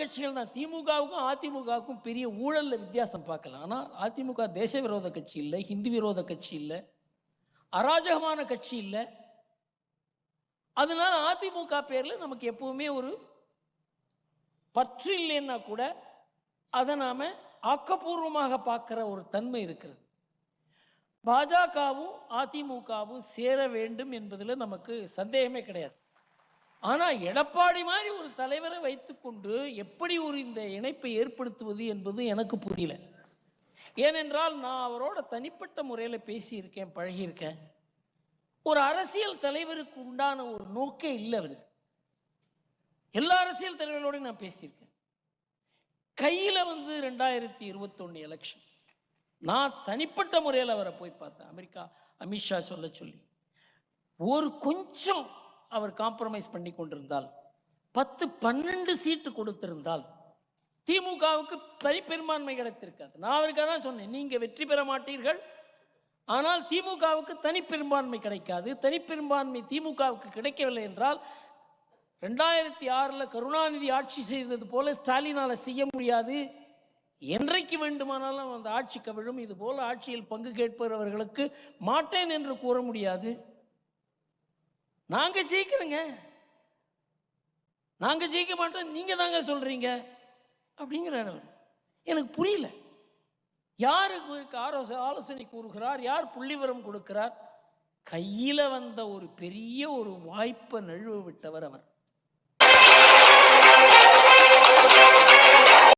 கட்சிகள் தான். திமுகவுக்கும் அதிமுகவுக்கும் பெரிய ஊழல்ல வித்தியாசம் பார்க்கலாம். ஆனால் அதிமுக தேச விரோத கட்சி இல்லை ஹிந்து விரோத கட்சி இல்லை அராஜகமான கட்சி இல்லை. அதனால அதிமுக பேரில் நமக்கு எப்பவுமே ஒரு பற்று இல்லைன்னா கூட அதை நாம ஆக்கப்பூர்வமாக பார்க்குற ஒரு தன்மை இருக்கிறது. பாஜகவும் அதிமுகவும் சேர வேண்டும் என்பதில் நமக்கு சந்தேகமே கிடையாது. ஆனால் எடப்பாடி மாதிரி ஒரு தலைவரை வைத்துக்கொண்டு எப்படி ஒரு இந்த இணைப்பை ஏற்படுத்துவது என்பது எனக்கு புரியல. ஏனென்றால் நான் அவரோட தனிப்பட்ட முறையில் பேசியிருக்கேன் பழகியிருக்கேன். ஒரு அரசியல் தலைவருக்கு உண்டான ஒரு நோக்கே இல்லை அவருக்கு எல்லா அரசியல் தலைவர்களோடையும் நான் பேசியிருக்கேன். கையில் வந்து ரெண்டாயிரத்தி இருபத்தொன்று எலெக்ஷன் நான் தனிப்பட்ட முறையில் அவரை போய் பார்த்தேன். அமெரிக்கா அமித்ஷா சொல்ல சொல்லி. ஒரு கொஞ்சம் அவர் காம்ப்ரமைஸ் பண்ணி கொண்டிருந்தால் பத்து பன்னெண்டு சீட்டு கொடுத்திருந்தால் திமுகவுக்கு தனிப்பெரும்பான்மை கிடைத்திருக்காது நான் அவருக்காக தான் சொன்னேன் நீங்கள் வெற்றி பெற மாட்டீர்கள் ஆனால் திமுகவுக்கு தனிப்பெரும்பான்மை கிடைக்காது. தனிப்பெரும்பான்மை திமுகவுக்கு கிடைக்கவில்லை என்றால் ரெண்டாயிரத்தி ஆறில் கருணாநிதி ஆட்சி செய்தது போல ஸ்டாலினால் செய்ய முடியாது. என்றைக்கு வேண்டுமானாலும் அந்த ஆட்சி கவிழும். இதுபோல் ஆட்சியில் பங்கு கேட்பவர்களுக்கு மாட்டேன் என்று கூற முடியாது. நாங்கள் ஜெயிக்கிறோங்க. நாங்கள் ஜெயிக்க மாட்டோம் நீங்கள் தாங்க சொல்கிறீங்க அப்படிங்கிறார் அவர். எனக்கு புரியல. யாருக்கு இருக்கு ஆலோசனை ஆலோசனை கூறுகிறார் யார் புள்ளிவரம் கொடுக்கிறார்? கையில் வந்த ஒரு பெரிய ஒரு வாய்ப்பை நழுவ விட்டவர் அவர்.